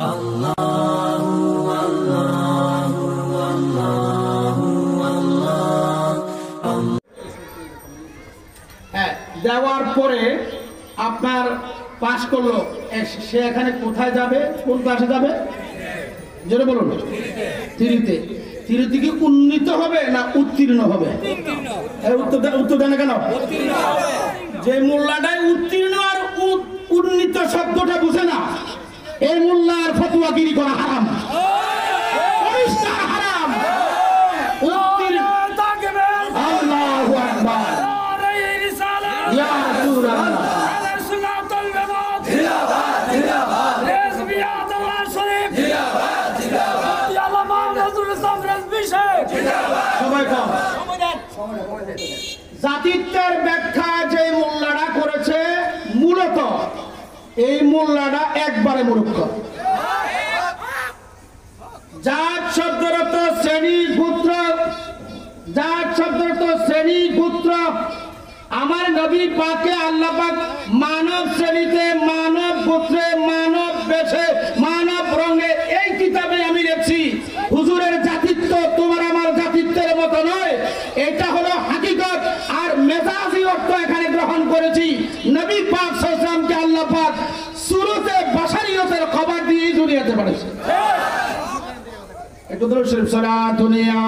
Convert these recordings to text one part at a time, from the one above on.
হ্যাঁ দেওয়ার পরে আপনার পাস করল। সে এখানে কোথায় যাবে? কোন ক্লাসে যাবে? যেটা বলুন। তিরিতে। তিরিতে কি উন্নীত হবে না উত্তীর্ণ হবে? উত্তর দেন- কেন? যে মোল্লাটাই উত্তীর্ণ আর উন্নীত শব্দটা বুঝে না। এই মোল্লার ফতুয়াগিরি করা হারাম। হারাম। জাতিত্বের ব্যাখ্যা যে মোল্লারা করেছে মূলত এই মোল্লাটা একবারে মূর্খ। জাত শব্দরত শ্রেণি পুত্র জাত শব্দরত শ্রেণি পুত্র আমার নবী পাকে আল্লাহ পাক মানব শ্রেণীতে, মানব পুত্রে মানব বেশে মানব রঙে এই কিতাবে আমি দেখছি হুজুরের জাতিত্ব তোমার আমার জাতিত্বের মতো নয় এটা হলো হাকিকত আর মেজাজি অর্থ এখানে গ্রহণ করেছি নবী পাক সাল্লামকে আল্লাহ পাক শুরুতে বাসারিয়তের খবর দিয়ে দুনিয়াতে পাঠাচ্ছে দূর শরীফ সালা দুনিয়া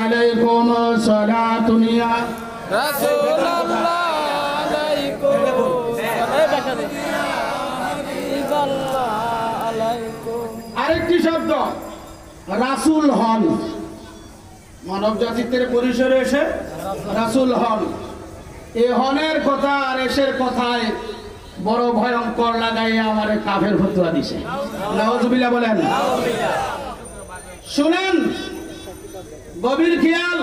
আলাইকুম সালা দুনিয়া আরেকটি শব্দ, রাসুল হন। মানব জাতিত্বের পরিসরে এসে রাসুল হন। এ হনের কথা আর এসের কথায় বড় ভয়ঙ্কর লাগাই আমার কাফের ফতুয়া দিছে। নওয়াজুবিল্লাহ বলেন। শুনেন, গভীর খেয়াল।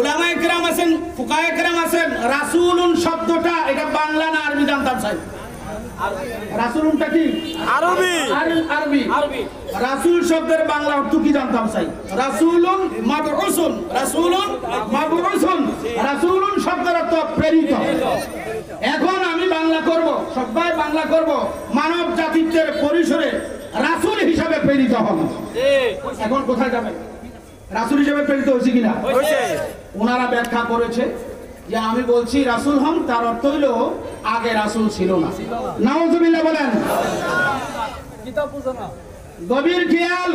উলামা একরাম আছেন ফুকা একরাম আছেন, রাসুলুন শব্দটা, এটা বাংলা না আরবি জানতাম চাই রাসুলুনটা কি? আরবি। আর- আরবি। আরবি। রাসূল শব্দের বাংলা অর্থ কি জানতাম চাই রাসূলুন মাবউসুন। রাসূলুন মাবউসুন। রাসূলুন শব্দের অর্থ প্রেরিত। এখন আমি বাংলা করব সবাই বাংলা করব। মানব জাতিত্বের পরিসরে রাসূল হিসাবে প্রেরিত হন এখন কোথায় যাবে রাসূল হিসাবে প্রেরিত হয়েছে কিনা? ওনারা ব্যাখ্যা করেছে যে আমি বলছি রাসূল হন, তার অর্থ হইল আগে রাসূল ছিল না। বলেন। গভীর খেয়াল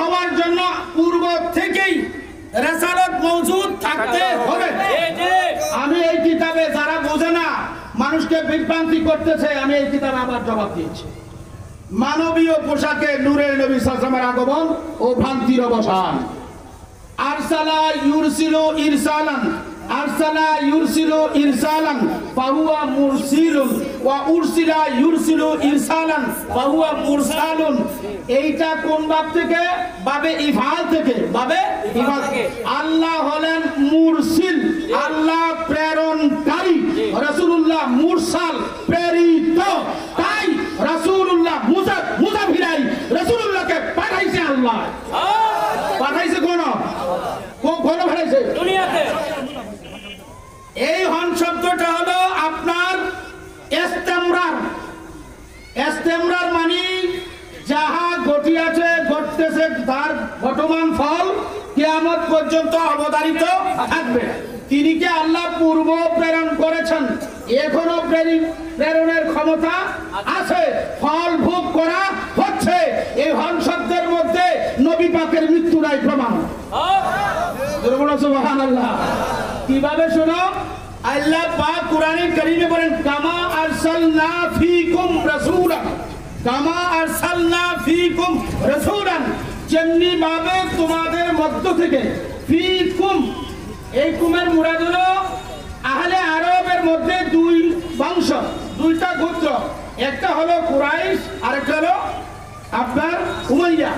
হওয়ার জন্য পূর্ব থেকেই রেসালত থাকতে হবে। আমি এই কিতাবে যারা বোঝে না, মানুষকে বিভ্রান্তি করতেছে, আমি এই কিতাবে আবার জবাব দিয়েছি। মানবীয় পোশাকে নূরের নবী সাল্লামের আগমন ও ভ্রান্তির অবসান। আরসালা ইউরসিলু ইরসালান আরসালা ইউরসিলু ইরসালান ফাহুয়া মুরসিলুন ওয়া উরসিলা ইউরসিলু ইরসালান ফাহুয়া মুরসালুন। এইটা কোন বাব থেকে? বাবে ইফাল থেকে। বাবে ইফাল থেকে। আল্লাহ হলেন মুরসিল আল্লাহ প্রেরণকারী। রাসূলুল্লাহ মুরসাল প্রেরিত তাই রাসূলুল্লাহ মুজা মুজাফিরাই রাসূলুল্লাহকে পাঠাইছে আল্লাহ পাঠাইছে কোন কোন কোন পাঠাইছে দুনিয়াতে এই হন শব্দটা হলো আপনার এস্তেমরার এস্তেমরার মানে যাহা ঘটিয়াছে, ঘটতেছে, তার ঘটমান ফল কেয়ামত পর্যন্ত অবতারিত থাকবে। তিনি কি আল্লাহ পূর্ব প্রেরণ করেছেন? এখনও প্রেরি- প্রেরণের ক্ষমতা আছে? ফল ভোগ করা হচ্ছে। এই হন শব্দের মধ্যে নবী পাকের মৃত্যু নাই প্রমাণ। কীভাবে শোনো? আল্লাহ পাক কোরআনে কারীমে বলেন, কামা আরসালনা ফীকুম রাসূলান কামা আরসালনা ফীকুম রাসূলান যেমনি ভাবে তোমাদের মধ্য থেকে ফীকুম এই কুমের মুরাদ হলো আহলে আরবের মধ্যে দুই বংশ দুইটা গোত্র। একটা হলো কুরাইশ আরেকটা হলো আপনার উমাইয়া।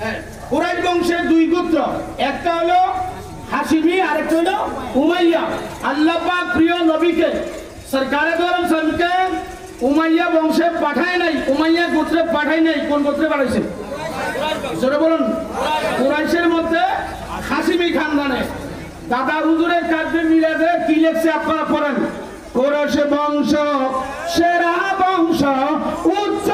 হ্যাঁ, কুরাইশ বংশের দুই গোত্র। একটা হলো হাসিমি আরেকটা হলো উমাইয়া। আল্লাহ পাক প্রিয় নবীকে সরকারে গরম সবকে উমাইয়া বংশে পাঠায় নাই উমাইয়া গোত্রে পাঠায় নাই। কোন গোত্রে পাঠাইছে? বলুন। কুরাইশ মানে দাদা হুজুরের কাছে মিলে দে কি লেখছে আপনারা পড়েন? কোরস বংশ সেরা বংশ উচ্চ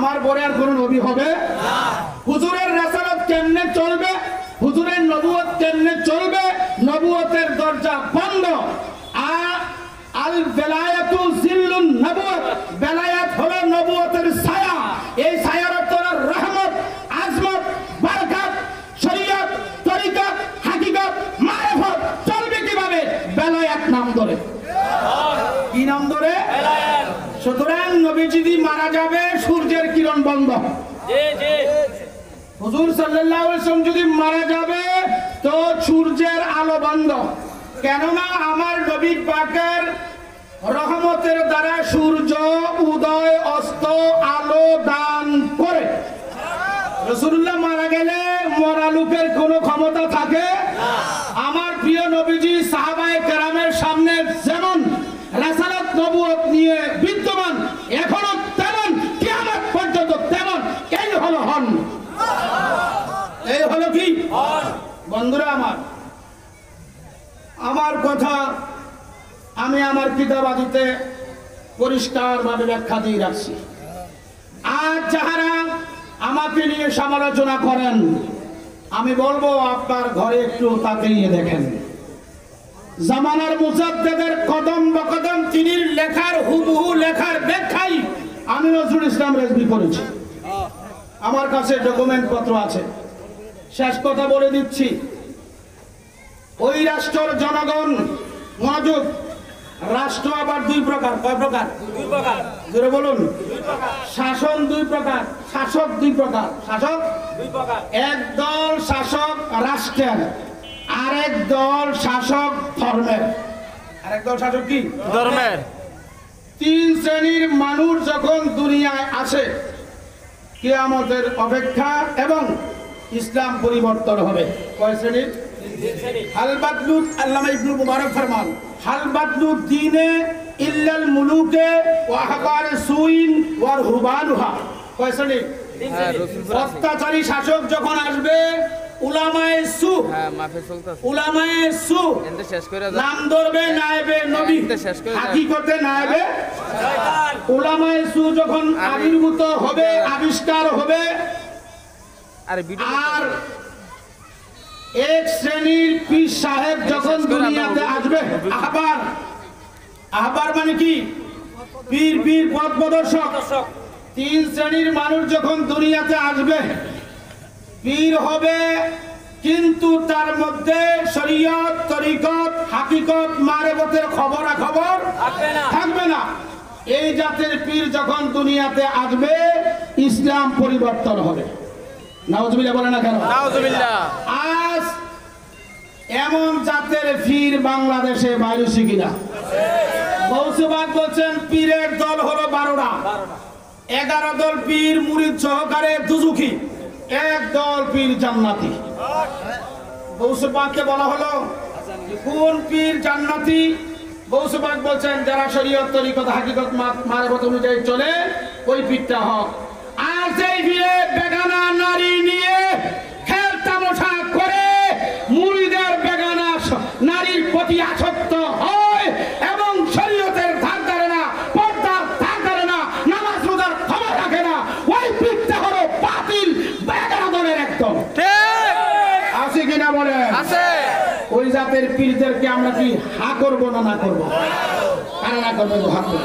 আমার পরে আর কোনো নবী হবে? হুজুরের রেসালত কেমনে চলবে? হুজুরের নবুয়ত কেমনে চলবে? নবুয়তের দরজা বন্ধ। আর আল বেলায়াতু জিল্লুন নবুয়ত বেলায়াত হলো নবুয়তের ছায়া এই ছায়ার অর্থ হলো রহমত আজমত বরকত শরীয়ত তরিকত হাকিকত মারিফত চলবে কীভাবে বেলায়াত নাম ধরে কি নাম ধরে সুতরাং নবীজিদি মারা যাবে সূর্যের কিরণ বন্ধ। হুজুর সাল্লাম যদি মারা যাবে তো সূর্যের আলো বন্ধ। কেননা আমার নবী পাকের রহমতের দ্বারা সূর্য উদয় অস্ত আলো দান করে রসুল্লাহ মারা গেলে মরা লোকের কোনো ক্ষমতা থাকে আমার প্রিয় নবীজি সাহাবায়ে কেরামের সামনে যেমন রাসালাত নবুয়ত নিয়ে বিদ্যমান এখনও তেমন কিয়ামত পর্যন্ত তেমন এই হলো হন এই হলো কি বন্ধুরা আমার আমার কথা আমি আমার কিতাবাদিতে পরিষ্কারভাবে ব্যাখ্যা দিয়ে রাখছি। আজ যাহারা আমাকে নিয়ে সমালোচনা করেন আমি বলব আপনার ঘরে একটু তাকিয়ে দেখেন। জামানার মুজাদ্দেদের কদম বকদম তিনি লেখার হুবহু লেখার ব্যাখ্যাই আমি নজরুল ইসলাম রেজবি করেছি। আমার কাছে ডকুমেন্ট পত্র আছে। শেষ কথা বলে দিচ্ছি। ওই রাষ্ট্রের জনগণ মনোযোগ রাষ্ট্র আবার দুই প্রকার। কয় প্রকার? জোরে বলুন। শাসন দুই প্রকার শাসক দুই প্রকার। শাসক? দুই প্রকার। এক দল শাসক রাষ্ট্রের আরেক দল শাসক ধর্মের। আরেক দল শাসক কি? ধর্মের। তিন শ্রেণির মানুষ যখন দুনিয়ায় আসে কিয়ামতের অপেক্ষা এবং ইসলাম পরিবর্তন হবে। কয় শ্রেণির? হালবাদলুদ আল্লামা ইবনুল মুবারক ফরমান হালবাদলুদ দিনে ইল্লাল মুলুকে ওয়া হাকারে সুইন ওয়া রুবানুহা। কয় শ্রেণির? হ্যাঁ অত্যাচারী শাসক যখন আসবে উলামায়ে সু হ্যাঁ উলামায়ে সু নাম ধরবে নায়েবে নবী। হাকিকতে নায়েবে উলামায়ে সু যখন আবির্ভূত হবে আবিষ্কার হবে আরে এক শ্রেণির পীর সাহেব যখন দুনিয়াতে আসবে আহবার আহবার মানে কি? পীর পীর পথ প্রদর্শক। তিন শ্রেণির মানুষ যখন দুনিয়াতে আসবে পীর হবে কিন্তু তার মধ্যে শরীয়ত তরিকত হাকিকত মারেবতের খবর খবর থাকবে না। এই জাতের পীর যখন দুনিয়াতে আসবে ইসলাম পরিবর্তন হবে। নাউজুবিল্লাহ বলে না কেন? নাউজুবিল্লাহ। আজ এমন জাতের বাংলাদেশে বলছেন পীরের দল হলো বারোটা। এগারো দল পীর মুরিদ সহকারে দুজুকি। এক দল পীর জান্নাতি। বলা হলো কোন পীর জান্নাতি? বলছেন যারা শরীয়ত তরিকত হাকিকত মারবত অনুযায়ী চলে ওই পীরটা হক। বেগানা নারী নিয়ে খেল তামাশা করে মুড়িদের বেগানা নারীর প্রতি আসক্ত হয় এবং শরীয়তের ধার ধারে না পর্দার ধার ধারে না নামাজ রোজার খবর রাখে না ওই হলো বাতিল বেগানা দলের একদম। আছে কিনা বলে আছে। ওই জাতের পীরদেরকে আমরা কি হা করব না না করব? কারা না করব হা করব